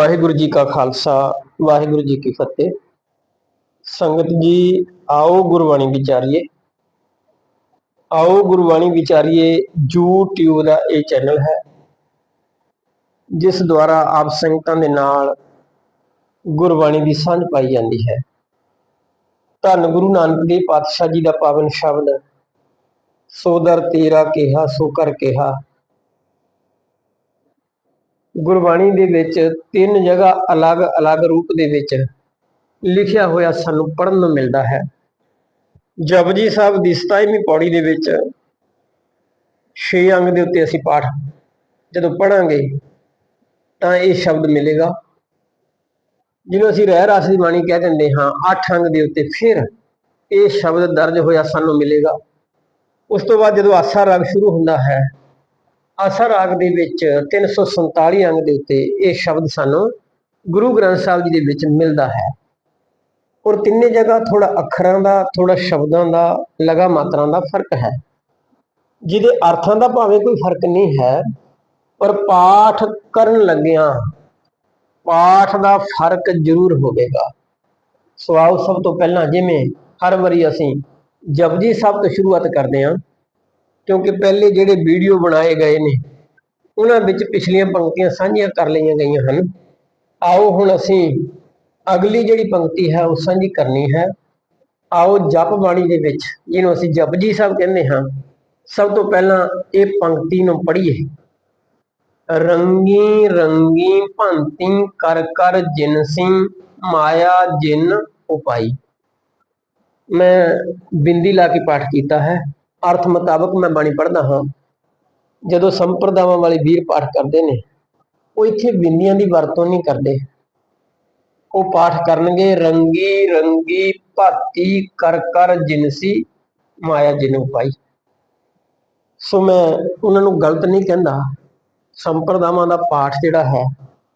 ਵਾਹਿਗੁਰੂ ਜੀ ਕਾ ਖਾਲਸਾ, ਵਾਹਿਗੁਰੂ ਜੀ ਕੀ ਫਤਿਹ। ਸੰਗਤ ਜੀ, ਆਓ ਗੁਰਬਾਣੀ ਵਿਚਾਰੀਏ। ਆਓ ਗੁਰਬਾਣੀ ਵਿਚਾਰੀਏ YouTube ਦਾ ਇਹ ਚੈਨਲ ਹੈ, ਜਿਸ ਦੁਆਰਾ ਆਪ ਸੰਗਤਾਂ ਦੇ ਨਾਲ ਗੁਰਬਾਣੀ ਦੀ ਸਾਂਝ ਪਾਈ ਜਾਂਦੀ ਹੈ। ਧੰਨ ਗੁਰੂ ਨਾਨਕ ਦੇਵ ਪਾਤਸ਼ਾਹ ਜੀ ਦਾ ਪਾਵਨ ਸ਼ਬਦ, ਸੋ ਦਰ ਤੇਰਾ ਕਿਹਾ, ਸੋ ਕਰ ਕਿਹਾ। ਗੁਰਬਾਣੀ ਦੇ ਵਿੱਚ ਤਿੰਨ ਜਗ੍ਹਾ ਅਲੱਗ-ਅਲੱਗ ਰੂਪ ਦੇ ਵਿੱਚ ਲਿਖਿਆ ਹੋਇਆ ਸਾਨੂੰ ਪੜ੍ਹਨ ਨੂੰ ਮਿਲਦਾ ਹੈ। ਜਪਜੀ ਸਾਹਿਬ ਦੀ 27ਵੀਂ ਪੌੜੀ ਦੇ ਵਿੱਚ ਛੇ ਅੰਗ ਦੇ ਉੱਤੇ ਅਸੀਂ ਪਾਠ ਜਦੋਂ ਪੜਾਂਗੇ ਤਾਂ ਇਹ ਸ਼ਬਦ ਮਿਲੇਗਾ। ਜਿਹਨੂੰ ਅਸੀਂ ਰਹਿ ਰਸ ਦੀ ਬਾਣੀ ਕਹਿ ਦਿੰਦੇ ਹਾਂ, ਅੱਠ ਅੰਗ ਦੇ ਉੱਤੇ ਫਿਰ ਇਹ ਸ਼ਬਦ ਦਰਜ ਹੋਇਆ ਸਾਨੂੰ ਮਿਲੇਗਾ। ਉਸ ਤੋਂ ਬਾਅਦ ਜਦੋਂ ਆਸਾ ਰਾਗ ਸ਼ੁਰੂ ਹੁੰਦਾ ਹੈ ਅਸਰ ਰਾਗ ਦੇ ਵਿੱਚ 347 ਅੰਗ ਦੇ ਉੱਤੇ ਇਹ ਸ਼ਬਦ ਸਾਨੂੰ ਗੁਰੂ ਗ੍ਰੰਥ ਸਾਹਿਬ ਜੀ ਦੇ ਵਿੱਚ ਮਿਲਦਾ ਹੈ। ਔਰ ਤਿੰਨੇ ਜਗ੍ਹਾ ਥੋੜਾ ਅੱਖਰਾਂ ਦਾ ਥੋੜਾ ਸ਼ਬਦਾਂ ਦਾ, ਲਗਾ ਮਾਤਰਾ ਦਾ ਫ਼ਰਕ ਹੈ। ਜਿਹਦੇ ਅਰਥਾਂ ਦਾ ਭਾਵੇਂ ਕੋਈ ਫ਼ਰਕ ਨਹੀਂ ਹੈ, ਪਰ ਪਾਠ ਕਰਨ ਲੱਗਿਆਂ ਪਾਠ ਦਾ ਫ਼ਰਕ ਜ਼ਰੂਰ ਹੋਵੇਗਾ। ਸੋ ਸਭ ਤੋਂ ਪਹਿਲਾਂ ਜਿਵੇਂ ਹਰ ਵਾਰੀ ਅਸੀਂ ਜਪਜੀ ਸਾਹਿਬ ਤੋਂ ਸ਼ੁਰੂਆਤ ਕਰਦੇ ਹਾਂ ਕਿਉਂਕਿ ਪਹਿਲੇ ਜਿਹੜੇ ਵੀਡੀਓ ਬਣਾਏ ਗਏ ਨੇ, ਉਹਨਾਂ ਵਿੱਚ ਪਿਛਲੀਆਂ ਪੰਕਤੀਆਂ ਸਾਂਝੀਆਂ ਕਰ ਲਈਆਂ ਗਈਆਂ ਹਨ। ਆਓ ਹੁਣ ਅਸੀਂ ਅਗਲੀ ਜਿਹੜੀ ਪੰਕਤੀ ਹੈ, ਉਹ ਸਾਂਝੀ ਕਰਨੀ ਹੈ। ਆਓ ਜਪ ਬਾਣੀ ਦੇ ਵਿੱਚ, ਜਿਹਨੂੰ ਅਸੀਂ ਜਪਜੀ ਸਾਹਿਬ ਕਹਿੰਦੇ ਹਾਂ। ਸਭ ਤੋਂ ਪਹਿਲਾਂ ਇਹ ਪੰਕਤੀ ਨੂੰ ਪੜ੍ਹੀਏ। ਰੰਗੀ ਰੰਗੀ ਭੰਤੀ ਕਰ ਕਰ ਜਿਨਸੀ ਮਾਇਆ ਜਿਨ ਉਪਾਈ। ਮੈਂ ਬਿੰਦੀ ਲਾ ਕੇ ਪਾਠ ਕੀਤਾ ਹੈ। ਅਰਥ ਮੁਤਾਬਕ ਮੈਂ ਬਾਣੀ ਪੜ੍ਹਦਾ ਹਾਂ। ਜਦੋਂ ਸੰਪਰਦਾਵਾਂ ਵਾਲੇ ਵੀਰ ਪਾਠ ਕਰਦੇ ਨੇ, ਉਹ ਇੱਥੇ ਬਿੰਦੀਆਂ ਦੀ ਵਰਤੋਂ ਨਹੀਂ ਕਰਦੇ। ਉਹ ਪਾਠ ਕਰਨਗੇ, ਰੰਗੀ ਰੰਗੀ, ਭਾਤੀ, ਕਰ ਕਰ ਜਿਨਸੀ ਮਾਇਆ ਜਿਨੂ ਪਾਈ ਸੋ ਮੈਂ ਉਹਨਾਂ ਨੂੰ ਗਲਤ ਨਹੀਂ ਕਹਿੰਦਾ। ਸੰਪਰਦਾਵਾਂ ਦਾ ਪਾਠ ਜਿਹੜਾ ਹੈ,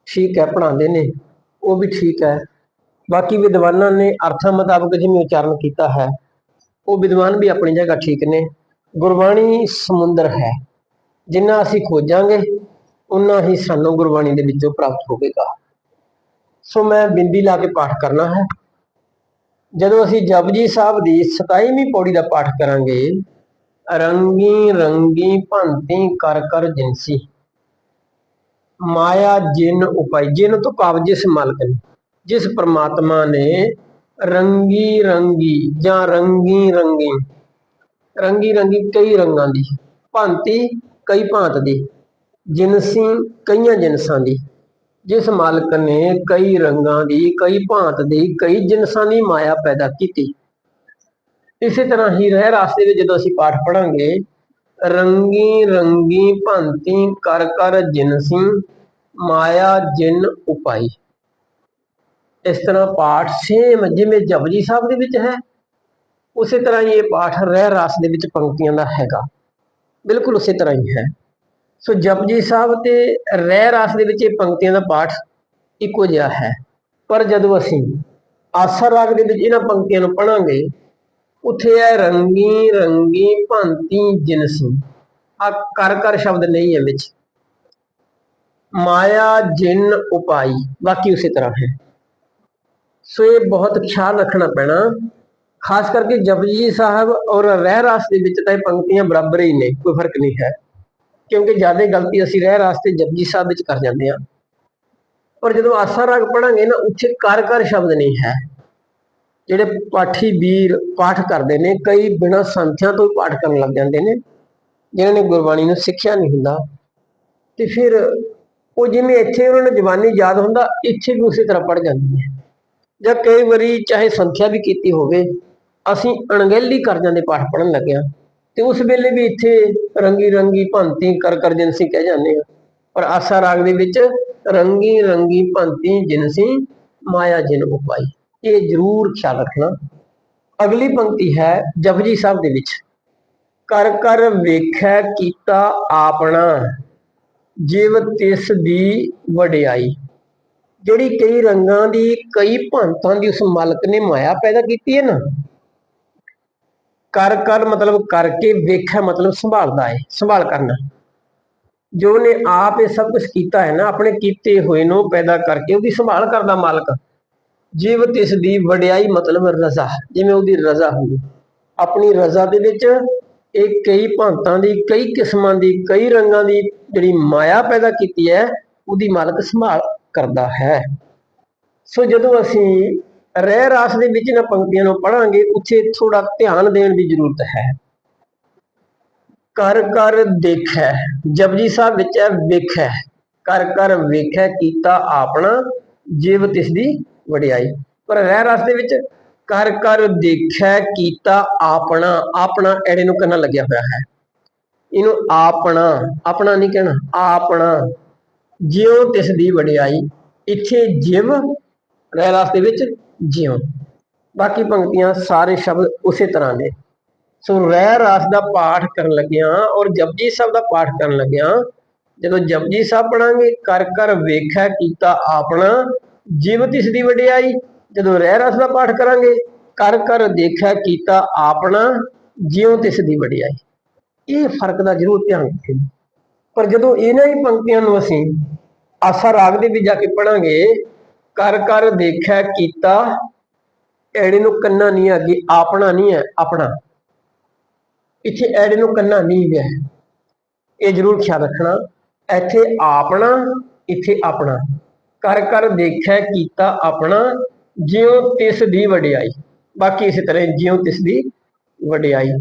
ਠੀਕ ਹੈ ਪੜਾਉਂਦੇ ਨੇ, ਉਹ ਵੀ ਠੀਕ ਹੈ। ਬਾਕੀ ਵਿਦਵਾਨਾਂ ਨੇ ਅਰਥਾਂ ਮੁਤਾਬਕ ਜਿਵੇਂ ਉਚਾਰਨ ਕੀਤਾ ਹੈ ਉਹ ਵਿਦਵਾਨ ਵੀ ਆਪਣੀ ਜਗ੍ਹਾ ਠੀਕ ਨੇ। ਗੁਰਬਾਣੀ ਸਮੁੰਦਰ ਹੈ। ਜਿੰਨਾ ਅਸੀਂ ਖੋਜਾਂਗੇ ਉਨਾ ਹੀ ਸਾਨੂੰ ਗੁਰਬਾਣੀ ਦੇ ਵਿੱਚੋਂ ਪ੍ਰਾਪਤ ਹੋਵੇਗਾ। ਸੋ ਮੈਂ ਬਿੰਦੀ ਲਾ ਕੇ ਪਾਠ ਕਰਨਾ ਹੈ। ਜਦੋਂ ਅਸੀਂ ਜਪਜੀ ਸਾਹਿਬ ਦੀ 27ਵੀਂ ਪੌੜੀ ਦਾ ਪਾਠ ਕਰਾਂਗੇ, ਰੰਗੀ ਰੰਗੀ ਭੰਤੀ ਕਰ ਕਰ ਜਿਨਸੀ ਮਾਇਆ ਜਿਨ ਉਪਾਈ, ਜਿਨ ਤੋਂ ਭਾਵ ਮਾਲਕ ਨੇ, ਜਿਸ ਪ੍ਰਮਾਤਮਾ ਨੇ ਰੰਗੀ ਰੰਗੀ ਜਾਂ ਰੰਗੀ ਰੰਗੀ ਰੰਗੀ ਰੰਗੀ ਕਈ ਰੰਗਾਂ ਦੀ, ਭਾਂਤੀ ਕਈ ਭਾਂਤ ਦੀ, ਜਿਨਸੀ ਕਈਆਂ ਜਿਨਸਾਂ ਦੀ। ਜਿਸ ਮਾਲਕ ਨੇ ਕਈ ਰੰਗਾਂ ਦੀ, ਕਈ ਭਾਂਤ ਦੀ, ਕਈ ਜਿਨਸਾਂ ਦੀ ਮਾਇਆ ਪੈਦਾ ਕੀਤੀ। ਇਸੇ ਤਰ੍ਹਾਂ ਹੀ ਰਹਿ ਰਾਸਤੇ ਵਿੱਚ ਜਦੋਂ ਅਸੀਂ ਪਾਠ ਪੜਾਂਗੇ ਰੰਗੀ ਰੰਗੀ ਭਾਂਤੀ ਕਰ ਕਰ ਜਿਨਸੀ, ਮਾਇਆ ਜਿਨ ਉਪਾਈ। ਇਸ ਤਰ੍ਹਾਂ ਪਾਠ ਸੇਮ ਜਿਵੇਂ ਜਪਜੀ ਸਾਹਿਬ ਦੇ ਵਿੱਚ ਹੈ, ਉਸੇ ਤਰ੍ਹਾਂ ਹੀ ਇਹ ਪਾਠ ਰਹਿ ਰਾਸ ਦੇ ਵਿੱਚ ਪੰਕਤੀਆਂ ਦਾ ਹੈਗਾ। ਬਿਲਕੁਲ ਉਸੇ ਤਰ੍ਹਾਂ ਹੀ ਹੈ। ਸੋ ਜਪਜੀ ਸਾਹਿਬ ਤੇ ਰਹਿ ਰਾਸ ਦੇ ਵਿੱਚ ਇਹ ਪੰਕਤੀਆਂ ਦਾ ਪਾਠ ਇੱਕੋ ਜਿਹਾ ਹੈ। ਪਰ ਜਦੋਂ ਅਸੀਂ ਆਸਰ ਰਾਗ ਦੇ ਵਿੱਚ ਇਹਨਾਂ ਪੰਕਤੀਆਂ ਨੂੰ ਪੜਾਂਗੇ ਉੱਥੇ ਹੈ ਰੰਗੀ ਰੰਗੀ ਭੰਤੀ ਜਿਨਸੀ। ਆ ਕਰ ਕਰ ਸ਼ਬਦ ਨਹੀਂ ਹੈ ਵਿੱਚ। ਮਾਇਆ, ਜਿਨ, ਉਪਾਈ, ਬਾਕੀ ਉਸੇ ਤਰ੍ਹਾਂ ਹੈ। ਸੋ ਇਹ ਬਹੁਤ ਖਿਆਲ ਰੱਖਣਾ ਪੈਣਾ। ਖਾਸ ਕਰਕੇ ਜਪਜੀ ਸਾਹਿਬ ਔਰ ਰਹਿ ਰਾਸ ਦੇ ਵਿੱਚ ਤਾਂ ਇਹ ਪੰਕਤੀਆਂ ਬਰਾਬਰ ਹੀ ਨੇ, ਕੋਈ ਫ਼ਰਕ ਨਹੀਂ ਹੈ। ਕਿਉਂਕਿ ਜ਼ਿਆਦਾ ਗਲਤੀ ਅਸੀਂ ਰਹਿ ਰਾਸ ਤੇ ਜਪਜੀ ਸਾਹਿਬ ਵਿੱਚ ਕਰ ਜਾਂਦੇ ਹਾਂ। ਔਰ ਜਦੋਂ ਆਸਾ ਰਾਗ ਪੜਾਂਗੇ ਨਾ, ਉੱਥੇ ਕਰ ਕਰ ਸ਼ਬਦ ਨਹੀਂ ਹੈ। ਜਿਹੜੇ ਪਾਠੀ ਵੀਰ ਪਾਠ ਕਰਦੇ ਨੇ, ਕਈ ਬਿਨਾਂ ਸੰਥਿਆਂ ਤੋਂ ਪਾਠ ਕਰਨ ਲੱਗ ਜਾਂਦੇ ਨੇ, ਜਿਨ੍ਹਾਂ ਨੇ ਗੁਰਬਾਣੀ ਨੂੰ ਸਿੱਖਿਆ ਨਹੀਂ ਹੁੰਦਾ। ਤੇ ਫਿਰ ਉਹ ਜਿਵੇਂ ਇੱਥੇ ਉਹਨਾਂ ਨੂੰ ਜ਼ਬਾਨੀ ਯਾਦ ਹੁੰਦਾ, ਇੱਥੇ ਵੀ ਉਸੇ ਤਰ੍ਹਾਂ ਪੜ ਜਾਂਦੀ ਹੈ। ਜਾਂ ਕਈ ਵਾਰੀ ਚਾਹੇ ਸੰਖਿਆ ਵੀ ਕੀਤੀ ਹੋਵੇ, ਅਸੀਂ ਅਣਗਹਿਲੀ ਕਰ ਜਾਂਦੇ ਪਾਠ ਪੜਨ ਲੱਗਿਆ। ਤੇ ਉਸ ਵੇਲੇ ਵੀ ਇੱਥੇ ਰੰਗੀ ਰੰਗੀ ਭੰਤੀ ਕਰ ਕਰ ਜਿਨਸੀ ਕਹਿ ਜਾਂਦੇ ਆ ਪਰ ਆਸਾ ਰਾਗ ਦੇ ਵਿੱਚ ਰੰਗੀ ਰੰਗੀ ਭੰਤੀ ਜਿਨਸੀ ਮਾਇਆ ਜਿਨ ਉਪਾਈ ਇਹ ਜ਼ਰੂਰ ਖਿਆਲ ਰੱਖਣਾ। ਅਗਲੀ ਪੰਕਤੀ ਹੈ ਜਪਜੀ ਸਾਹਿਬ ਦੇ ਵਿੱਚ। ਕਰ ਕਰ ਵੇਖੈ ਕੀਤਾ ਆਪਣਾ ਜਿਵ ਤਿਸ ਦੀ ਵਡਿਆਈ। ਜਿਹੜੀ ਕਈ ਰੰਗਾਂ ਦੀ, ਕਈ ਭਾਂਤਾਂ ਦੀ ਉਸ ਮਾਲਕ ਨੇ ਮਾਇਆ ਪੈਦਾ ਕੀਤੀ ਹੈ ਨਾ? ਕਰ ਕਰ ਮਤਲਬ ਕਰਕੇ ਵੇਖਿਆ ਮਤਲਬ ਸੰਭਾਲਦਾ ਹੈ, ਸੰਭਾਲ ਕਰਨਾ। ਜੋ ਨੇ ਆਪ ਇਹ ਸਭ ਕੁਝ ਕੀਤਾ ਹੈ ਨਾ, ਆਪਣੇ ਕੀਤੇ ਹੋਏ ਨੂੰ ਪੈਦਾ ਕਰਕੇ ਉਹਦੀ ਸੰਭਾਲ ਕਰਦਾ ਮਾਲਕ। ਜੀਵਤ ਇਸ ਦੀ ਵਡਿਆਈ ਮਤਲਬ ਰਜ਼ਾ, ਜਿਵੇਂ ਉਹਦੀ ਰਜ਼ਾ ਹੁੰਦੀ। ਆਪਣੀ ਰਜ਼ਾ ਦੇ ਵਿੱਚ ਇਹ ਕਈ ਭਾਂਤਾਂ ਦੀ, ਕਈ ਕਿਸਮਾਂ ਦੀ, ਕਈ ਰੰਗਾਂ ਦੀ ਜਿਹੜੀ ਮਾਇਆ ਪੈਦਾ ਕੀਤੀ ਹੈ, ਉਹਦੀ ਮਾਲਕ ਸੰਭਾਲ ਕਰਦਾ ਹੈ। ਸੋ ਜਦੋਂ ਅਸੀਂ ਰਹਿ ਰਾਸ ਦੇ ਵਿੱਚ ਇਹਨਾਂ ਪੰਕਤੀਆਂ ਨੂੰ ਪੜਾਂਗੇ ਉੱਥੇ ਥੋੜਾ ਧਿਆਨ ਦੇਣ ਦੀ ਜ਼ਰੂਰਤ ਹੈ। ਕਰ ਕਰ ਦੇਖੈ, ਜਪਜੀ ਸਾਹਿਬ ਵਿੱਚ ਹੈ, ਵੇਖੈ। ਕਰ ਕਰ ਵੇਖੈ, ਕੀਤਾ ਆਪਣਾ ਜਿਵ ਤਿਸ ਦੀ ਵਡਿਆਈ। ਪਰ ਰਹਿ ਰਸ ਦੇ ਵਿੱਚ ਕਰ ਕਰ ਦੇਖੈ, ਕੀਤਾ ਆਪਣਾ ਆਪਣਾ ਐੜੇ ਨੂੰ ਕੰਨਾ ਲੱਗਿਆ ਹੋਇਆ ਹੈ। ਇਹਨੂੰ ਆਪਣਾ ਆਪਣਾ ਨਹੀਂ ਕਹਿਣਾ, ਆਪਣਾ। ਜਿਉ ਤਿਸ ਦੀ ਵਡਿਆਈ, ਇੱਥੇ ਜਿਵ ਰਹਿ ਰਸ ਦੇ ਵਿੱਚ ਜਿਉ। ਬਾਕੀ ਪੰਕਤੀਆਂ ਸਾਰੇ ਸ਼ਬਦ ਉਸੇ ਤਰ੍ਹਾਂ ਦੇ। ਸੋ ਰਹਿ ਰਾਸ ਦਾ ਪਾਠ ਕਰਨ ਲੱਗਿਆ ਔਰ ਜਪਜੀ ਸਾਹਿਬ ਦਾ ਪਾਠ ਕਰਨ ਲੱਗਿਆ, ਜਦੋਂ ਜਪਜੀ ਸਾਹਿਬ ਪੜਾਂਗੇ ਕਰ ਕਰ ਵੇਖਿਆ ਕੀਤਾ ਆਪਣਾ, ਜਿਵ ਤਿਸ ਦੀ ਵਡਿਆਈ, ਜਦੋਂ ਰਹਿ ਰਸ ਦਾ ਪਾਠ ਕਰਾਂਗੇ ਕਰ ਕਰ ਦੇਖਿਆ ਕੀਤਾ ਆਪਣਾ, ਜਿਉ ਤਿਸ ਦੀ ਵਡਿਆਈ। ਇਹ ਫ਼ਰਕ ਦਾ ਜ਼ਰੂਰ ਧਿਆਨ ਰੱਖੇ ਪਰ ਜਦੋਂ ਇਹਨਾਂ ਹੀ ਪੰਕਤੀਆਂ ਨੂੰ ਅਸੀਂ ਆਸਾ ਰਾਗ ਦੇ ਵਿੱਚ ਜਾ ਕੇ ਪੜਾਂਗੇ ਕਰ ਕਰ ਦੇਖਿਆ ਕੀਤਾ, ਐੜੇ ਨੂੰ ਕੰਨਾ ਨਹੀਂ ਹੈ ਅੱਗੇ ਆਪਣਾ ਨਹੀਂ ਹੈ, ਆਪਣਾ। ਇੱਥੇ ਐੜੇ ਨੂੰ ਕੰਨਾ ਨਹੀਂ ਗਿਆ ਇਹ ਜ਼ਰੂਰ ਖਿਆਲ ਰੱਖਣਾ, ਇੱਥੇ ਆਪਣਾ ਇੱਥੇ ਆਪਣਾ। ਕਰ ਕਰ ਦੇਖਿਆ ਕੀਤਾ ਆਪਣਾ, ਜਿਉ ਤਿਸ ਦੀ ਵਡਿਆਈ। ਬਾਕੀ ਇਸੇ ਤਰ੍ਹਾਂ ਹੀ ਜਿਉ ਤਿਸ ਦੀ ਵਡਿਆਈ।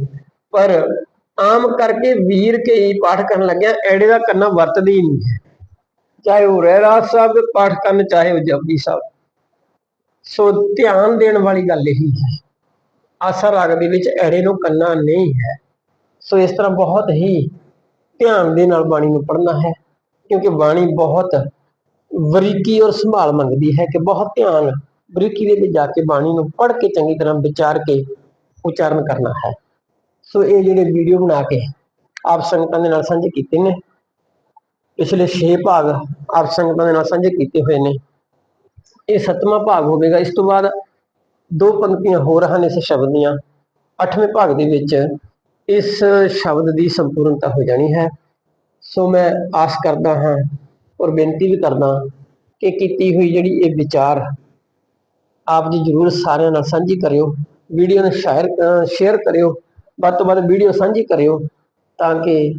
ਪਰ ਆਮ ਕਰਕੇ ਵੀਰ ਕੇ ਹੀ ਪਾਠ ਕਰਨ ਲੱਗਿਆ, ਐੜੇ ਦਾ ਕੰਨਾ ਵਰਤਦੇ ਹੀ ਨਹੀਂ ਹੈ। ਚਾਹੇ ਉਹ ਰਹਿਰਾਸ ਸਾਹਿਬ ਦੇ ਪਾਠ ਕਰਨ, ਚਾਹੇ ਉਹ ਜਪਜੀ ਸਾਹਿਬ। ਸੋ ਧਿਆਨ ਦੇਣ ਵਾਲੀ ਗੱਲ ਇਹੀ ਹੈ। ਆਸਾ ਰਾਗ ਦੇ ਵਿੱਚ ਐੜੇ ਨੂੰ ਕੰਨਾ ਨਹੀਂ ਹੈ। ਸੋ ਇਸ ਤਰ੍ਹਾਂ ਬਹੁਤ ਹੀ ਧਿਆਨ ਦੇ ਨਾਲ ਬਾਣੀ ਨੂੰ ਪੜ੍ਹਨਾ ਹੈ, ਕਿਉਂਕਿ ਬਾਣੀ ਬਹੁਤ ਬਰੀਕੀ ਔਰ ਸੰਭਾਲ ਮੰਗਦੀ ਹੈ ਕਿ ਬਹੁਤ ਧਿਆਨ ਬਰੀਕੀ ਦੇ ਵਿੱਚ ਜਾ ਕੇ ਬਾਣੀ ਨੂੰ ਪੜ੍ਹ ਕੇ ਚੰਗੀ ਤਰ੍ਹਾਂ ਵਿਚਾਰ ਕੇ ਉਚਾਰਨ ਕਰਨਾ ਹੈ। ਸੋ ਇਹ ਜਿਹੜੇ ਵੀਡੀਓ ਬਣਾ ਕੇ ਆਪ ਸੰਗਤਾਂ ਦੇ ਨਾਲ ਸਾਂਝੇ ਕੀਤੇ ਨੇ ਪਿਛਲੇ 6 ਭਾਗ ਆਪ ਸੰਗਤਾਂ ਦੇ ਨਾਲ ਸਾਂਝੇ ਕੀਤੇ ਹੋਏ ਨੇ। ਇਹ ਸੱਤਵਾਂ ਭਾਗ ਹੋਵੇਗਾ। ਇਸ ਤੋਂ ਬਾਅਦ ਦੋ ਪੰਕਤੀਆਂ ਹੋਰ ਹਨ ਇਸ ਸ਼ਬਦ ਦੀਆਂ। ਅੱਠਵੇਂ ਭਾਗ ਦੇ ਵਿੱਚ ਇਸ ਸ਼ਬਦ ਦੀ ਸੰਪੂਰਨਤਾ ਹੋ ਜਾਣੀ ਹੈ। ਸੋ ਮੈਂ ਆਸ ਕਰਦਾ ਹਾਂ ਔਰ ਬੇਨਤੀ ਵੀ ਕਰਦਾ ਕਿ ਕੀਤੀ ਹੋਈ ਜਿਹੜੀ ਇਹ ਵਿਚਾਰ ਆਪ ਜੀ ਜਰੂਰ ਸਾਰਿਆਂ ਨਾਲ ਸਾਂਝੀ ਕਰਿਓ ਵੀਡੀਓ ਨੂੰ ਸ਼ੇਅਰ ਸ਼ੇਅਰ ਕਰਿਓ ਵੱਧ ਤੋਂ ਵੱਧ ਵੀਡੀਓ ਸਾਂਝੀ ਕਰਿਓ ਤਾਂ ਕਿ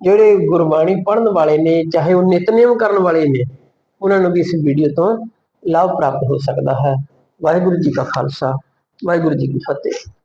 ਜਿਹੜੇ ਗੁਰਬਾਣੀ ਪੜ੍ਹਨ ਵਾਲੇ ਨੇ, ਚਾਹੇ ਉਹ ਨਿਤਨੇਮ ਕਰਨ ਵਾਲੇ ਨੇ, ਉਹਨਾਂ ਨੂੰ ਵੀ ਇਸ ਵੀਡੀਓ ਤੋਂ ਲਾਭ ਪ੍ਰਾਪਤ ਹੋ ਸਕਦਾ ਹੈ। ਵਾਹਿਗੁਰੂ ਜੀ ਕਾ ਖਾਲਸਾ, ਵਾਹਿਗੁਰੂ ਜੀ ਕੀ ਫਤਿਹ।